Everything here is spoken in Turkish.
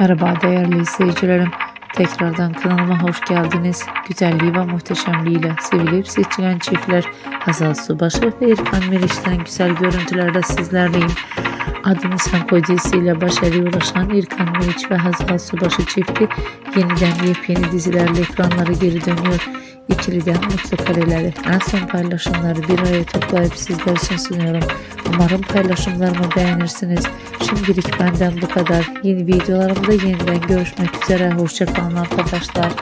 Merhaba değerli izleyicilerim. Tekrardan kanalıma hoş geldiniz. Güzelliği ve muhteşemliğiyle sevilip seçilen çiftler Hazal Subaşı ve İrfan Meriç'ten güzel görüntülerde sizlerleyim. Adını Sen Koy dizisiyle başarıya ulaşan İrkan Meriç ve Hazal Subaşı çifti yeniden yepyeni dizilerle ekranlara geri dönüyor. İkiliden mutlu kareleri, en son paylaşımları bir araya toplayıp sizler için sunuyorum. Umarım paylaşımlarımı beğenirsiniz. Şimdilik benden bu kadar. Yeni videolarımda yeniden görüşmek üzere. Hoşçakalın arkadaşlar.